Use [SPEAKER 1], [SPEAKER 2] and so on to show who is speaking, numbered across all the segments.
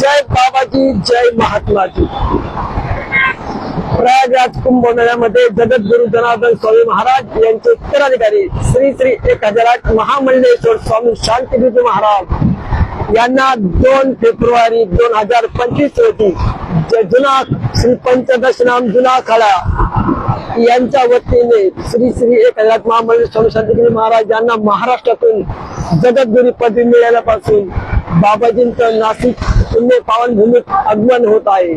[SPEAKER 1] जय बाबाजी जय महात्माजी. प्रयागराज कुंभमेळ्यामध्ये जगद्गुरु जनार्दन स्वामी महाराज यांचे उत्तराधिकारी श्री श्री एक हजार आठ महामंडलेश्वर स्वामी शांतीबीज महाराज यांना दोन फेब्रुवारी दोन हजार पंचवीस रोजी जुना श्री पंचदशनाम जुना खळा यांच्या वतीने श्री श्री एक हजार महामंडळ स्वामी शांतीगिरी महाराज यांना महाराष्ट्रातून जगद्गुरी पदवी मिळाल्यापासून बाबाजींचं नाशिक पुण्य पावनभूमीत आगमन होत आहे.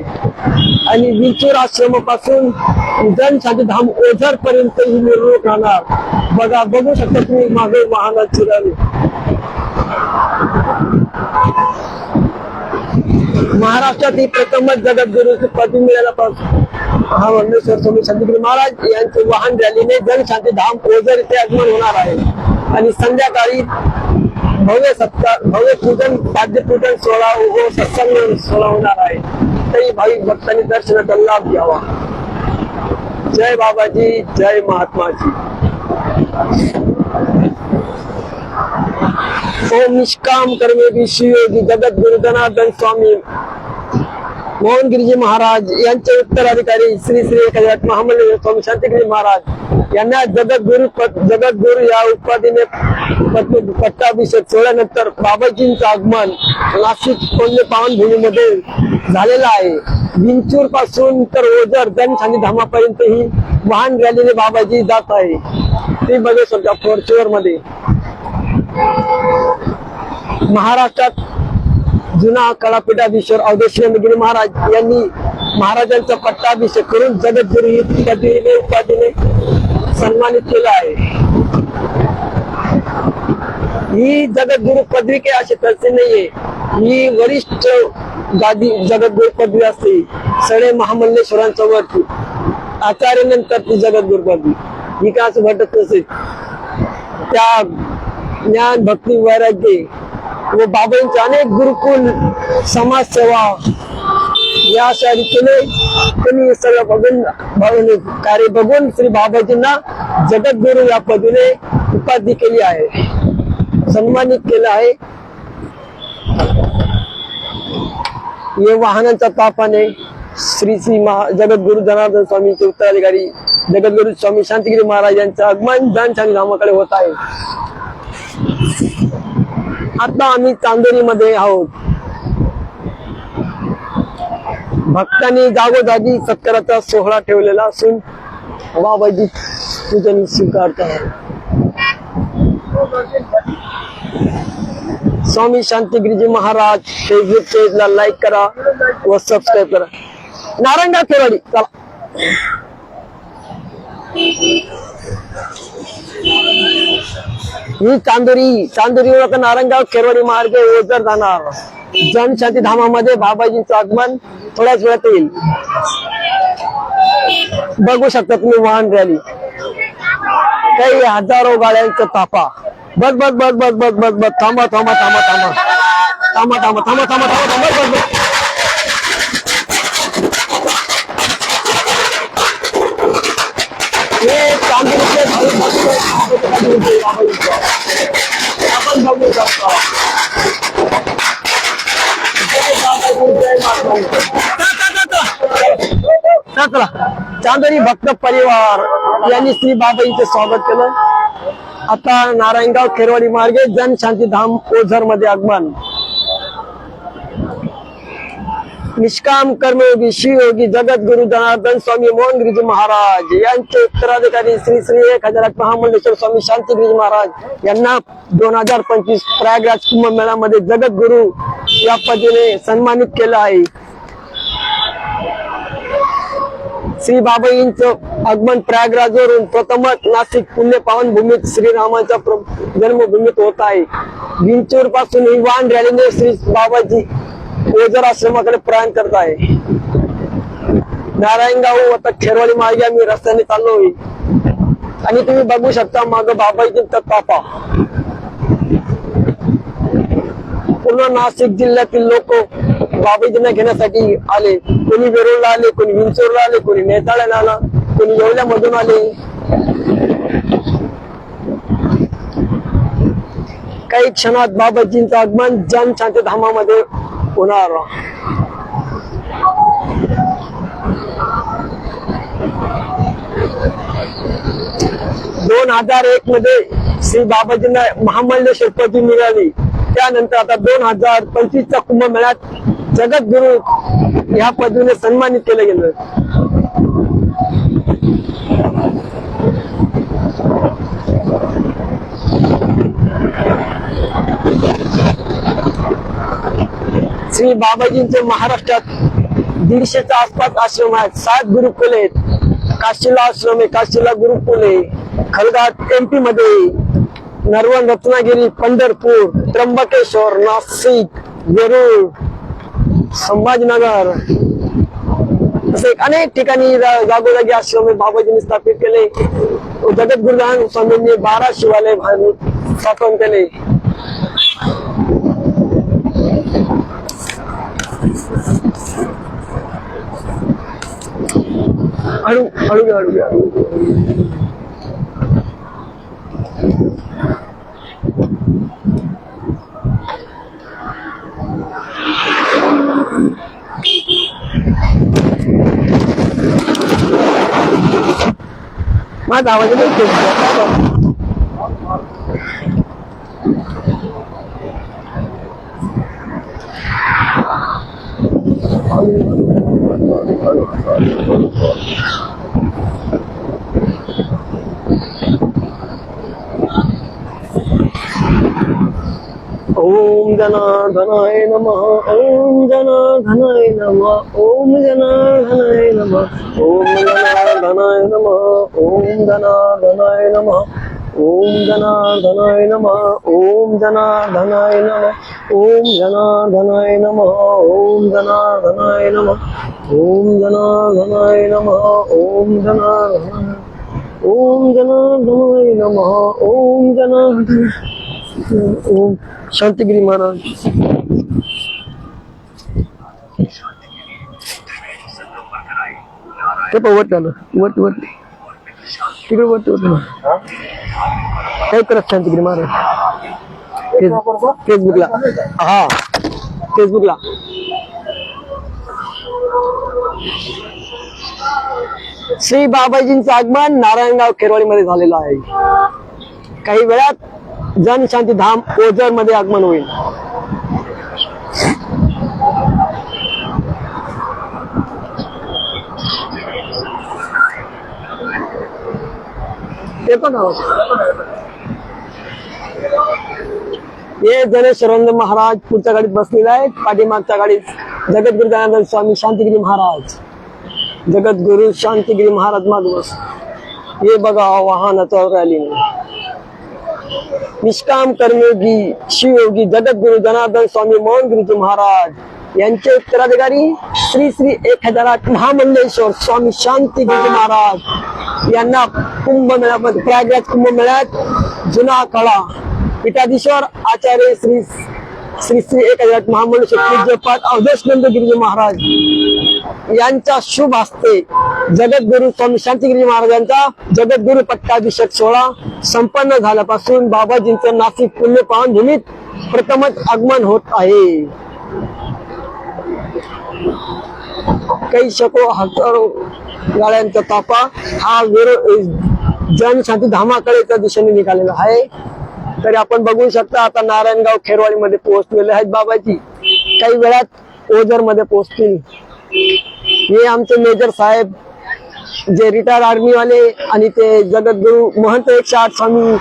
[SPEAKER 1] आणि विचूर आश्रमापासून जनशांती धाम ओझर पर्यंत ही मिरवणूक राहणार. बघा बघू शकता तुम्ही मागे महाराज चिराने महाराष्ट्रात ही प्रथमच जगद्गुरु पदवी मिळाल्यापासून हा स्वामी शांतीगिरी महाराज यांचे वाहन रॅलीने जनशांती धाम ओझर इथे आगमन होणार आहे. आणि संध्याकाळी भव्य सत्कार भव्य पूजन पाद्य पूजन सोहळा व सत्संग सोहळा होणार आहे. तरी भाविक भक्तांनी दर्शनाचा लाभ घ्यावा. जय बाबाजी जय महात्माजी. ओम निष्काम कर्मे विश्वयोगी जगत गुरु जनार्दन स्वामी। मोहनगिरीजी महाराज यांचे उत्तराधिकारी श्री श्री एखाद्या महामंडळ स्वामी शांतिगिरी महाराज यांना जगद्गुरु जगद्गुरु या उपाधीने पट्टाभिषेक सोहळ्यानंतर बाबाजींचं आगमन नाशिक कोल्हे पावनभूमीमध्ये झालेलं आहे. विंचूरपासून तर ओझर जनशांती धामापर्यंत ही वाहन रॅलीने बाबाजी जात आहे. ते बघू शकता फॉर्च्युअरमध्ये महाराष्ट्रात जुना कलापीठाधीश्वर अवधेश्वरगिरी महाराज यांनी महाराजांचा पट्टाभिषेक करून जगद्गुरु ही पदवीने उपाधीने सन्मानित केलं आहे. ही जगद्गुरु पदवी काही अशी तसे नाहीये. ही वरिष्ठ गादी जगद्गुरु पदवी असते. सडे महामल्लेश्वरांच्या वरती आचार्य नंतर ती जगद्गुरु पदवी. ही काय असं घटत नसेल? त्या ज्ञान भक्ती वैराग्य व बाबांचे अनेक गुरुकुल समाजसेवा या अशा रीतीने त्यांनी सगळं बघून बघून कार्य बघून श्री बाबाजींना जगद्गुरु या पदवीने उपाधी केली आहे. सन्मानित केलं आहे. हे वाहनांच्या तापाने श्री श्री महा जगद्गुरु जनार्दन स्वामींचे उत्तराधिकारी जगद्गुरु स्वामी शांतिगिरी महाराज यांचं आगमन दानशानी नामाकडे होत आहे. आता आम्ही चांदोरीमध्ये आहोत. भक्तांनी जागोजागी सत्काराचा सोहळा ठेवलेला असून बाबाजी पूजन स्वीकारतात स्वामी शांतिगिरीजी महाराज फेसबुक पेजला लाईक करा व सबस्क्राईब करा. नारायणगाव खेळाडी चला. ही चांदोरी चांदोरीवर आता नारायणगाव खेरवाडी मार्ग ओझर जाणार. जनशांती धामामध्ये बाबाजींचं आगमन थोड्याच वेळात येईल. बघू शकता तुम्ही वाहन रॅली काही हजारो गाड्यांचा ताफा. बस बस बस बस बस बस बस थांबा थांबा थांबा. थांबा थांबा थांबा थांबा थांबा थांबा थांबा बस बस बस हे भक्त आपण बघू शकतो चांदोरी भक्त परिवार यांनी श्री बाबाईचे स्वागत केलं. आता नारायणगाव खेरवाडी मार्गे जनशांती धाम ओझरमध्ये आगमन. निष्काम कर्मयोगी शिवयोगी जगत गुरु जनार्दन स्वामी मोहनगिरीजी महाराज. यांचे उत्तराधिकारी श्री श्री एक हजार आठ महामंडेश्वर स्वामी शांतिगिरीजी महाराज यांना दोन हजार पंचवीस प्रयागराज कुंभमेळ्यामध्ये गुरु या पदवीने सन्मानित केलं आहे. श्री बाबाईंच आगमन प्रयागराज वरून प्रथमच नाशिक पुण्य पावन भूमीत श्रीरामाच्या जन्मभूमीत होत आहे. विंचूरपासून ही वाहन रॅलीने श्री बाबाजी ओझर आश्रमाकडे प्रयाण करत आहे नारायणगाव आता खेरवाडी मार्गे आम्ही रस्त्याने चाललो आणि तुम्ही बघू शकता माग बाबाईंचा तापा पूर्ण नाशिक जिल्ह्यातील लोक बाबाजींना घेण्यासाठी आले. कोणी वेरूळला आले कोणी विंचूरला आले कोणी नेताळ्याला आला कोणी येवल्यामधून आले. काही क्षणात बाबाजींचं आगमन जन शांती धामामध्ये होणार दोन हजार एक मध्ये श्री बाबाजींना महामंडलेश्वर पदवी मिळाली. त्यानंतर आता दोन हजार पंचवीसच्या कुंभमेळ्यात जगद्गुरु ह्या पदवीने सन्मानित केलं गेलं. श्री बाबाजींचे महाराष्ट्रात दीडशेच्या आसपास आश्रम आहेत. सात गुरुकुल आहेत. काशीला आश्रम आहे काशीला गुरुकुल आहे. खलघाट एमपी मध्ये नरवण रत्नागिरी पंढरपूर त्र्यंबकेश्वर नाशिक वेरूळ संभाजीनगर असे अनेक ठिकाणी जागोजागी आश्रम आहे. बाबाजींनी स्थापित केले. जगद्गुरुदान स्वामींनी बारा शिवालय बांधून स्थापन केले. Aru, aru, aru, aru. Mas dava de não tem bom. Olha. ॐ जनाधनाय नमः ॐ जनाधनाय नमः ॐ जनाधनाय नमः ॐ जनाधनाय नमः ॐ जनाधनाय नमः ஓம் ஜனார்தனாய நம ஓம் ஜனார்தனாய நம ஓம் ஜனார்தனாய நம ஓம் ஜனார்தனாய நம ஓம் ஜனார்தனாய நம ஓம் ஜனார்தன ஓம் ஜனார்தனாய நம ஓம் ஜனார்தன ஓம் சாந்திகிரி மகாராஜ். இப்போ ஓட்டான ஓட்டு ஓட்டு. ఇక్కడ ఓటు काय करत फेस- फेसबुकला. हा. फेसबुकला. श्री बाबाजींचं आगमन नारायणगाव खेरवाडीमध्ये झालेलं आहे. काही वेळात जनशांती धाम ओझरमध्ये आगमन होईल. ते पण आहोत. हे गणेश रंग महाराज पुढच्या गाडीत बसलेले आहेत. पाठीमागच्या गाडीत जगद्गुरु दयानंद स्वामी शांतिगिरी महाराज. जगद्गुरु शांतिगिरी महाराज माग बस. हे बघा वाहन रॅली निष्काम कर्मयोगी शिवयोगी जगद्गुरु जनार्दन स्वामी मोहन गुरुजी महाराज यांचे उत्तराधिकारी श्री श्री एक हजार महामंडेश्वर स्वामी शांती महाराज यांना कुंभमेळ्यामध्ये प्रयागराज कुंभमेळ्यात जुना कळा पीठाधीश्वर आचार्य श्री श्री श्री एक हजार महामंडळ महामंडलेश्वर पूज्यपाद अवधेशनंद गिरिजी महाराज यांच्या शुभ हस्ते जगद्गुरु स्वामी शांतिगिरी महाराजांचा जगद्गुरु पट्टाभिषेक सोहळा संपन्न झाल्यापासून बाबाजींचं नाशिक पुण्य पावनभूमीत प्रथमच आगमन होत आहे. काही शको हजारो गाड्यांचा तापा हा वेरो जनशांती धामाकडेच्या दिशेने निघालेला आहे. तरी आपण बघू शकता आता नारायणगाव खेरवाडीमध्ये पोहोचलेले आहेत बाबाजी. काही वेळात ओझरमध्ये पोहोचतील. हे आमचे मेजर साहेब जे रिटायर आर्मी वाले आणि ते जगद्गुरु महंत एकशे आठ स्वामी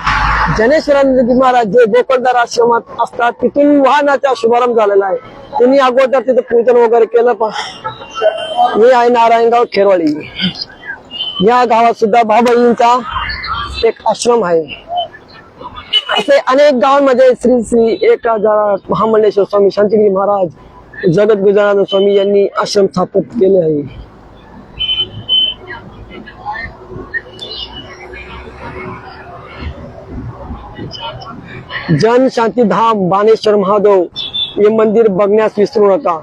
[SPEAKER 1] जनेश्वरानंदजी महाराज जे गोकळदार आश्रमात असतात तिथून वाहनाचा शुभारंभ झालेला आहे. त्यांनी अगोदर तिथे पूजन वगैरे केलं पण मी आहे नारायणगाव खेरवाडी. या गावात सुद्धा बाबाईंचा एक आश्रम आहे. असे अनेक गावांमध्ये श्री श्री एक हजार स्वामी शांतिगिरी महाराज जगत गुजरानंद स्वामी यांनी आश्रम स्थापित केले आहे. जन शांती धाम बाणेश्वर महादेव हे मंदिर बघण्यास विसरू नका.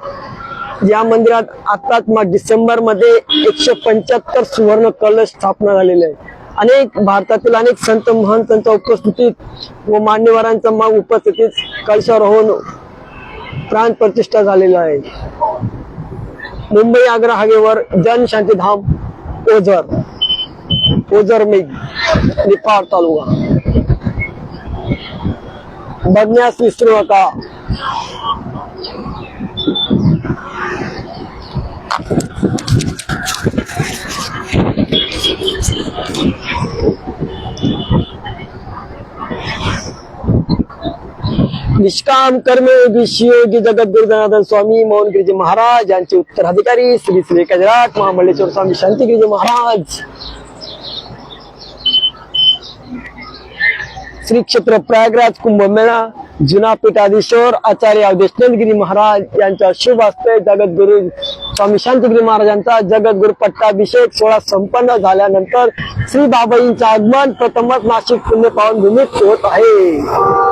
[SPEAKER 1] या मंदिरात आताच डिसेंबरमध्ये एकशे पंच्याहत्तर सुवर्ण कलश स्थापना झालेले आहे. अनेक भारतातील अनेक संत महंतांच्या उपस्थितीत व मान्यवरांच्या मग उपस्थितीत कळशावर होऊन प्राण प्रतिष्ठा झालेला आहे. मुंबई आग्रा हागेवर जनशांती धाम ओझर ओझर मेघ निपाड तालुका. बघण्यास विसरू नका. निष्काम कर्मयोगी शिवयोगी जगद्गुरु जनार्दन स्वामी मोहनगिरीजी महाराज, यांचे उत्तराधिकारी श्री श्री गजराट महामल्लेश्वर स्वामी शांतिगिरीजी महाराज. श्री क्षेत्र प्रयागराज कुंभमेळा जुना पीठाधीश्वर आचार्य अवधेशनंदगिरी महाराज यांच्या शुभ हस्ते जगद्गुरु स्वामी शांतिगिरी महाराजांचा जगद्गुरु पट्टाभिषेक सोहळा संपन्न झाल्यानंतर श्री बाबाईंचे आगमन प्रथमच नाशिक पुण्य पावन भूमीत होत आहे.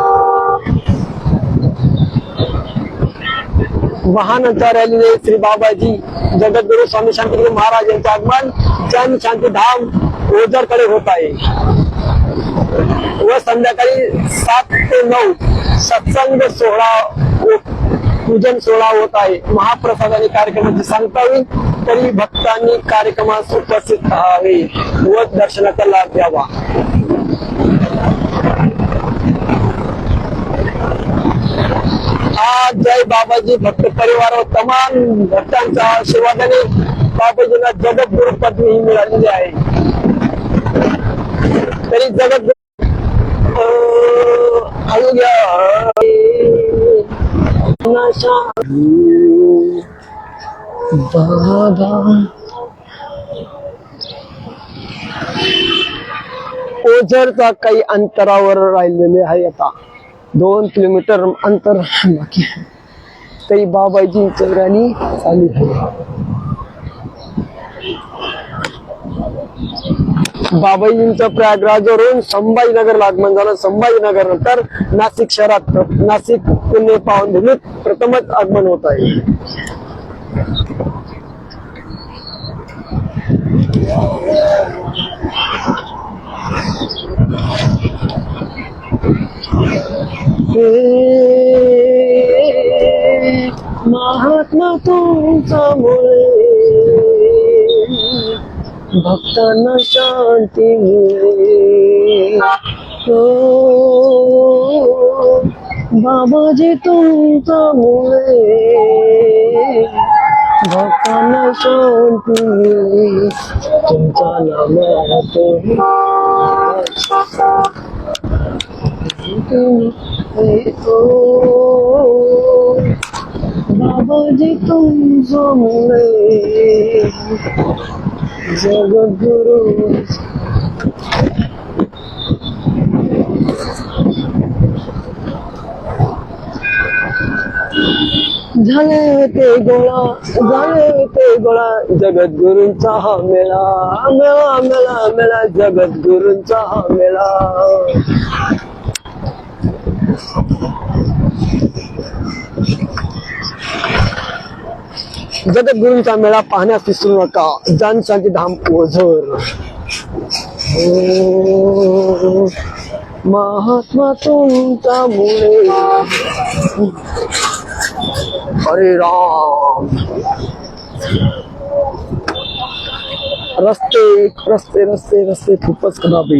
[SPEAKER 1] महानंतर रॅलीने श्री बाबाजी जगद्गुरु स्वामी शांतिगिरी महाराज यांचे आगमन जन शांती धाम ओझरकडे होत आहे. व संध्याकाळी सात ते नऊ सत्संग सोहळा पूजन सोहळा होत आहे. महाप्रसादाने कार्यक्रमाची सांगता होईल. तरी भक्तांनी कार्यक्रमास उपस्थित राहावे व दर्शनाचा लाभ द्यावा आज जय बाबाजी भक्त परिवार व तमाम भक्तांच्या आशीर्वादाने बाबाजींना जगद्गुरु पदवी ही मिळालेली आहे. तरी जगद्गुरु बाबा. ओझरचा काही अंतरावर राहिलेले आहे आता. दोन किलोमीटर अंतर बाकी आहे. तरी बाबाजी राणी चालू आहे. बाबाजींचं प्रयागराजवरून संभाजीनगरला आगमन झालं. संभाजीनगर नंतर नाशिक शहरात नाशिक पुणे पावनभूमीत प्रथमच आगमन होत आहे. हे महात्मा तुमच्यामुळे भक्तांना शांती मिळे हो बाबाजी तुमच्यामुळे भक्तांना शांती मिळे तुमच्या नामात बाबाजी तुमच्यामुळे जगद्गुरु झाले ते गोळा झाले ते गोळा जगद्गुरूंचा हा मेळा मेळा मेळा मेळा जगद्गुरूंचा हा मेळा जगद्गुरूंचा मेळा पाहण्यास विसरू नका जनशांती धाम ओझर. महात्मा तुमचा मुळे. हरे राम. रस्ते रस्ते रस्ते रस्ते खूपच खराब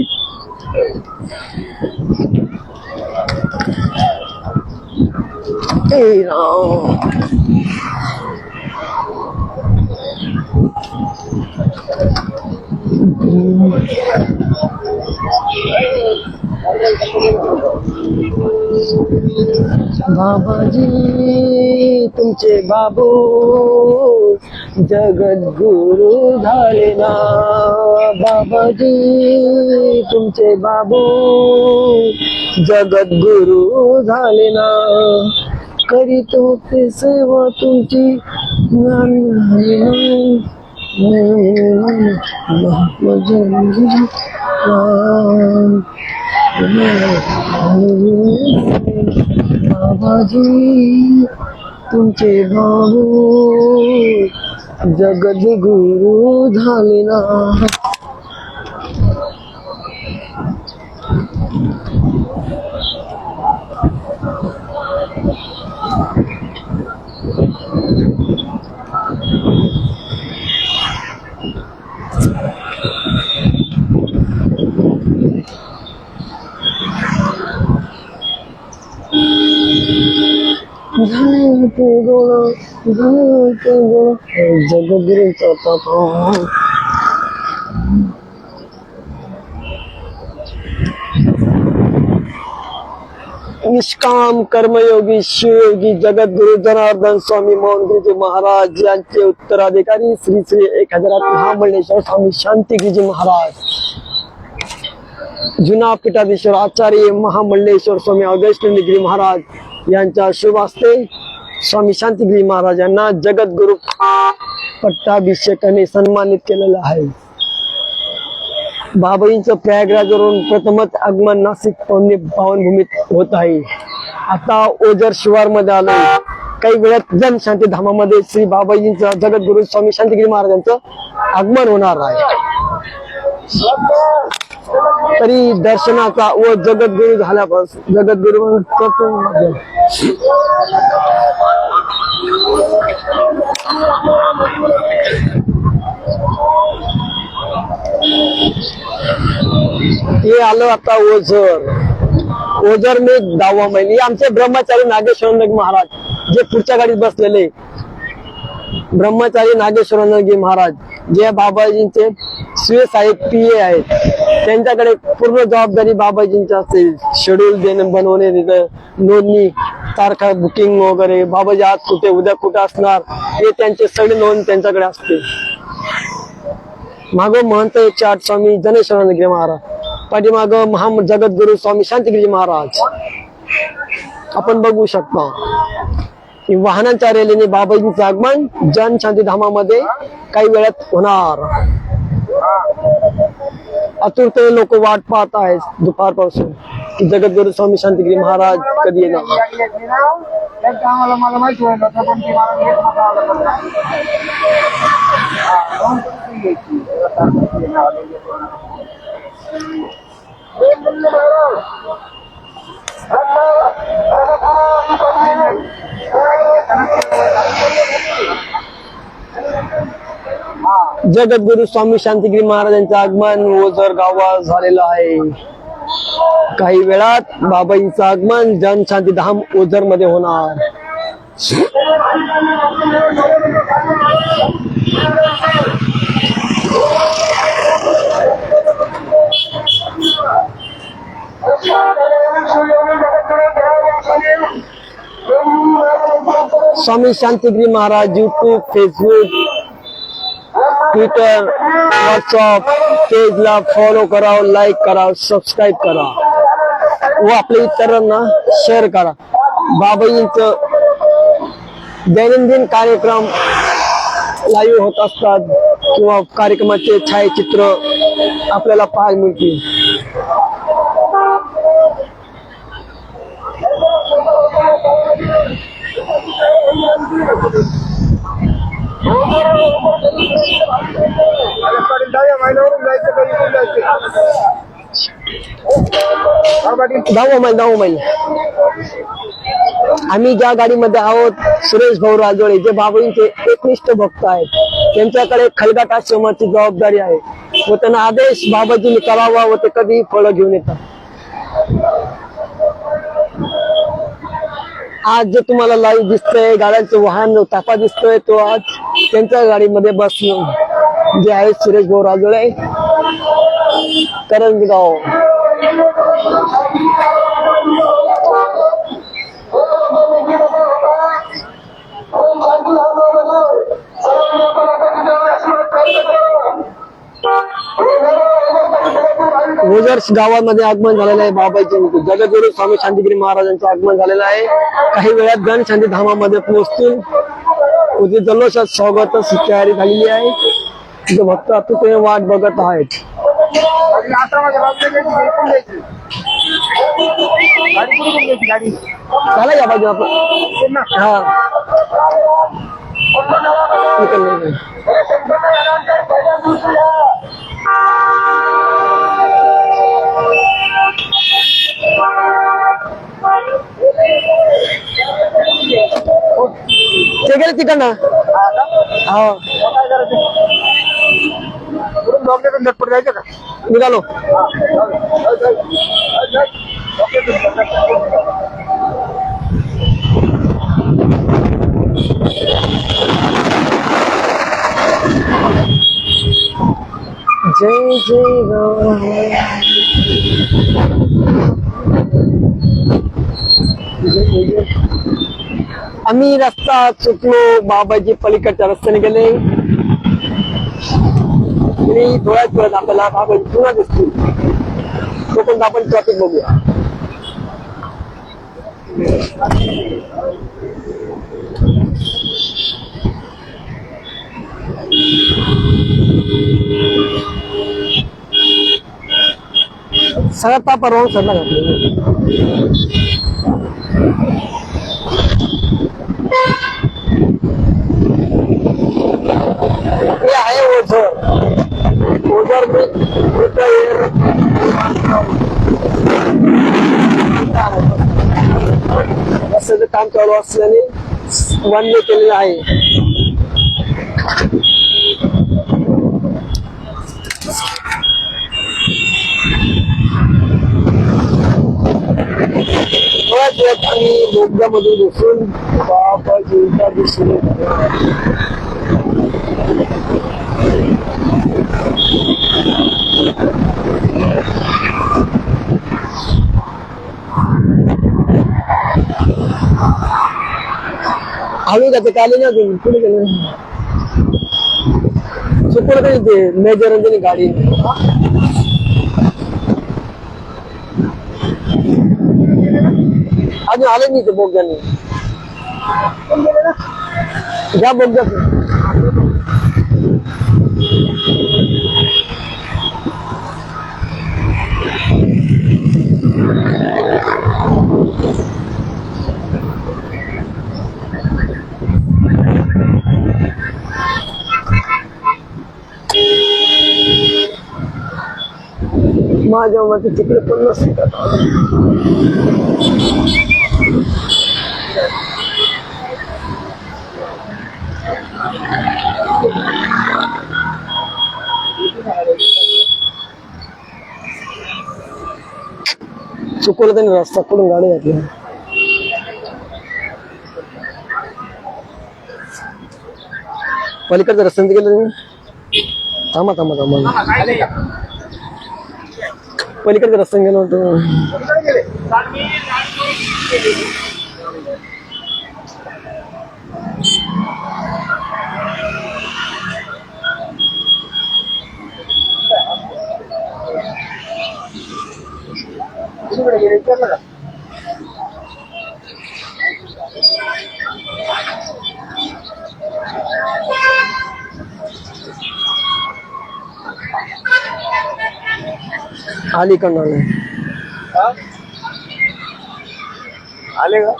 [SPEAKER 1] आहे बाबाजी तुमचे बाबू जगद्गुरु झाले ना. बाबाजी तुमचे बाबू जगद्गुरु झाले ना. करीत होते सेवा तुमची. बाबाजी तुमचे भाऊ जगद्गुरु झाले ना. जगद्गुरु निष्काम कर्मयोगी शिवयोगी जगद्गुरु जनार्दन स्वामी मोहन गुरुजी महाराज यांचे उत्तराधिकारी श्री श्री एक हजारात महाबळेश्वर स्वामी शांतिगिरीजी महाराज. जुना पीठाधीश्वर आचार्य महामंडलेश्वर स्वामी अगस्टगिरी महाराज. यांच्या शुभ हस्ते स्वामी शांतीगिरी महाराज यांना जगद्गुरु पट्टाभिषेकाने सन्मानित केलेलं आहे. बाबाईंचं प्रयागराजवरून प्रथमच आगमन नाशिक पवनी पावनभूमीत होत आहे. आता ओझर शिवारमध्ये आलो काही वेळात जन शांती धामामध्ये श्री बाबाजींचं जगद्गुरु स्वामी शांतिगिरी महाराजांचं आगमन होणार आहे. तरी दर्शनाचा व जगद्गुरु झाल्यापासून जगद्गुरु म्हणजे. हे आलं आता ओझर. ओझर मी दहावा महिने. आमचे ब्रह्मचारी नागेश्वर महाराज जे पुढच्या गाडीत बसलेले. ब्रह्मचारी नागेश्वर महाराज जे बाबाजींचे स्वे साहेब पी ए आहेत. त्यांच्याकडे पूर्ण जबाबदारी बाबाजींची असते. शेड्यूल देणे बनवणे तिथं नोंदणी तारखा बुकिंग वगैरे. बाबाजी आज कुठे उद्या कुठे असणार हे त्यांचे सगळे नोंद त्यांच्याकडे असते. माग महंत एकशे आठ स्वामी जनेश्वरानंदगिरी महाराज. पाठीमाग महा जगद्गुरु स्वामी शांतिगिरी महाराज. आपण बघू शकता. वाहनांच्या रेल्वेने बाबाजींचं आगमन जनशांती धामामध्ये काही वेळात होणार. आतुरतेने लोक वाट पाहत आहेत दुपारपासून की जगद्गुरु स्वामी शांतिगिरी महाराज कधी येणार
[SPEAKER 2] आम्हाला मला
[SPEAKER 1] जगद्गुरु स्वामी शांतिगिरी महाराजांचं आगमन ओझर गावात झालेलं आहे. काही वेळात बाबाईंचं आगमन जनशांती धाम ओझरमध्ये होणार. Swami Shantigiri Maharaj YouTube Facebook Twitter WhatsApp पेजला follow करा लाईक करा सबस्क्राईब करा व आपल्या इतरांना शेअर करा. बाबाईंच दैनंदिन कार्यक्रम लाईव्ह होत असतात किंवा कार्यक्रमाचे छायाचित्र आपल्याला पाहायला मिळतील.
[SPEAKER 2] आता पाटील दहाव्या महिन्यावरून जायचं जायचं हा पाटील
[SPEAKER 1] दहावा मैल दहावा मैल आम्ही ज्या गाडीमध्ये आहोत सुरेश भाऊ राजोळे जे बाबूंचे एकनिष्ठ भक्त आहेत त्यांच्याकडे खलगाट आश्रमाची जबाबदारी आहे. व त्यांना आदेश बाबाजींनी करावा व ते कधी फळं घेऊन येतात. आज जे तुम्हाला लाईव्ह दिसतंय गाड्यांचं वाहन ताफा दिसतोय तो आज त्यांच्या गाडीमध्ये बसून जे आहे सुरेश भाऊ राजोळे. करंजगाव. ओझर गावामध्ये आगमन झालेलं आहे बाबाचे जगद्गुरु स्वामी शांतिगिरी महाराजांचं आगमन झालेलं आहे. काही वेळात गण शांती धामामध्ये पोहोचतील. उद्या जल्लोषात स्वागत तयारी झालेली आहे. तिथे भक्त अतिशय वाट बघत आहेत.
[SPEAKER 2] पाटील
[SPEAKER 1] या बाजू आपण हा.
[SPEAKER 2] जायचं का
[SPEAKER 1] निघालो जय जय राम आम्ही रस्ता चुकलो बाबाजी पलीकडच्या रस्त्याने गेले. आणि डोळ्यात वेळात आपल्याला बाबाजी पुन्हा दिसतील. तोपर्यंत आपण ट्रॅफिक बघूया. सगळ्यात तापा रॉंग सरला घातले आहे ओझर ओझर मी इथं हे- रस्त्याचं काम चालू असल्याने वन्य केलेलं आहे थोड्याच आणि बोगद्यामध्ये बसून बाबाजींच्या दिसून हळू का ते ना तुम्ही पुढे गेले? चुकलं तरी ते मेजर रंजनी गाडी. अजून आले नाही ते बोगद्याने घ्या बोगद्यात माझ्या मते तिकडे पण चुकवलं त्यांनी रस्ता कुठून गाडी घातली. पलीकडच्या रस्त्याने गेलं तुम्ही? थांबा थांबा थांबा.
[SPEAKER 2] आले का
[SPEAKER 1] पलीकडच्या रस्त्याने गेलो होतो
[SPEAKER 2] कुठे गेले कुठे गेले विचारलं का
[SPEAKER 1] अलीकडनं आले
[SPEAKER 2] हा? आले का?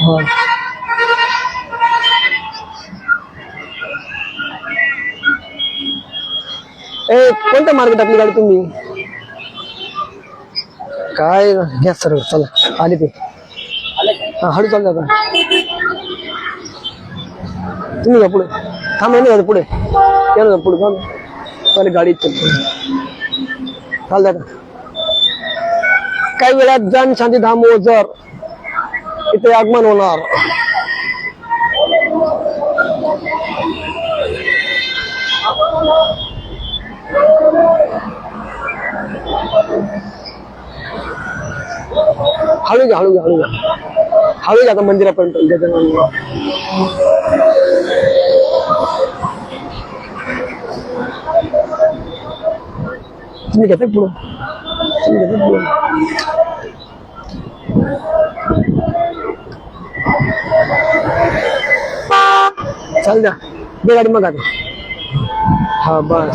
[SPEAKER 1] हा. ए कोणत्या मार्ग टाकली गाडी तुम्ही? काय? घ्या सर चला. आले ते. हा हळू चालू आता तुम्ही जा पुढे. थांब नाही पुढे. या ना पुढे थांब. चालेल गाडीत चल चाल दादा. काही वेळात जन शांती धाम जर. इथे आगमन होणार. हळू घ्या हळू घ्या हळू घ्या हळू घ्या आता मंदिरापर्यंत गजानन तुम्ही घेता पुढं तुम्ही घेता पुढं चाल द्या दे गाडी मग आता हा बस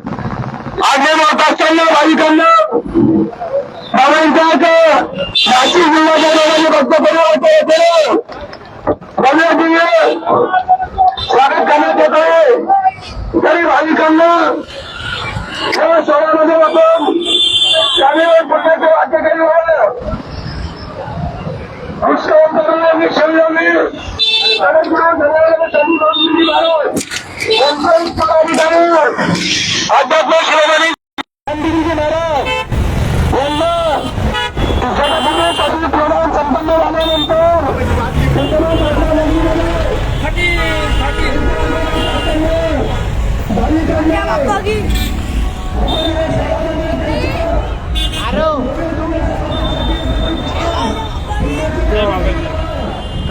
[SPEAKER 1] आजच्या असताना भाविकांना भावांच्या नाशिक जिल्ह्याच्या लोकांनी भक्त परिवर्तन येते स्वागत करण्यात येत आहे। तरी भाविकांना या सोहळ्यामध्ये बसून शालेय पुण्याचे वाक्यकारी व्हावं विश्ववंतराव विश्वव्यामी जगद्गुरु धन्यवाद संत स्वामी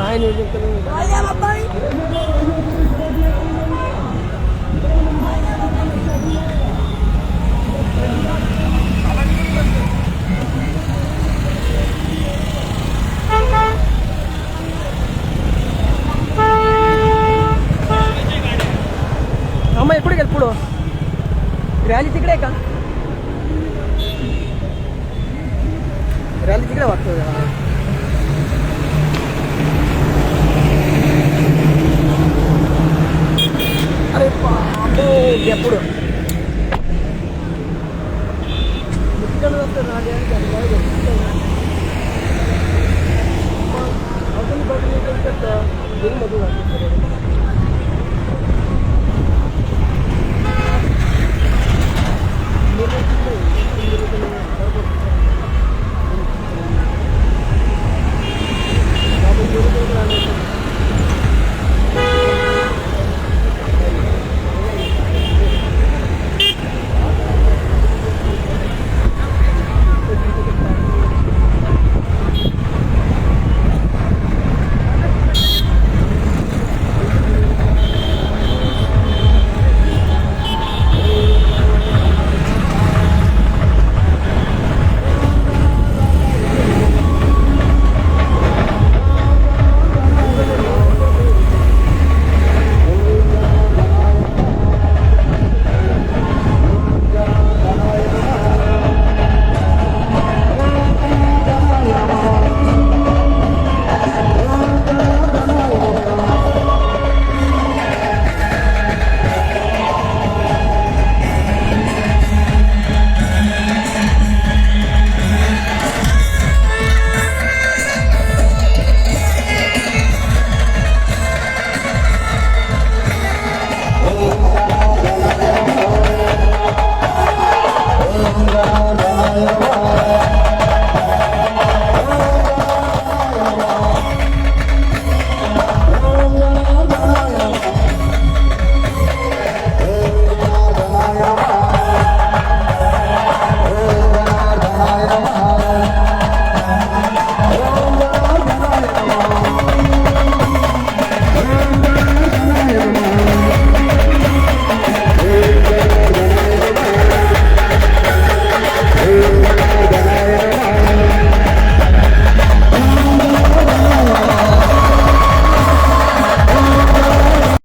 [SPEAKER 1] महाराज यांचे उत्तराधिकारी अध्यक्ष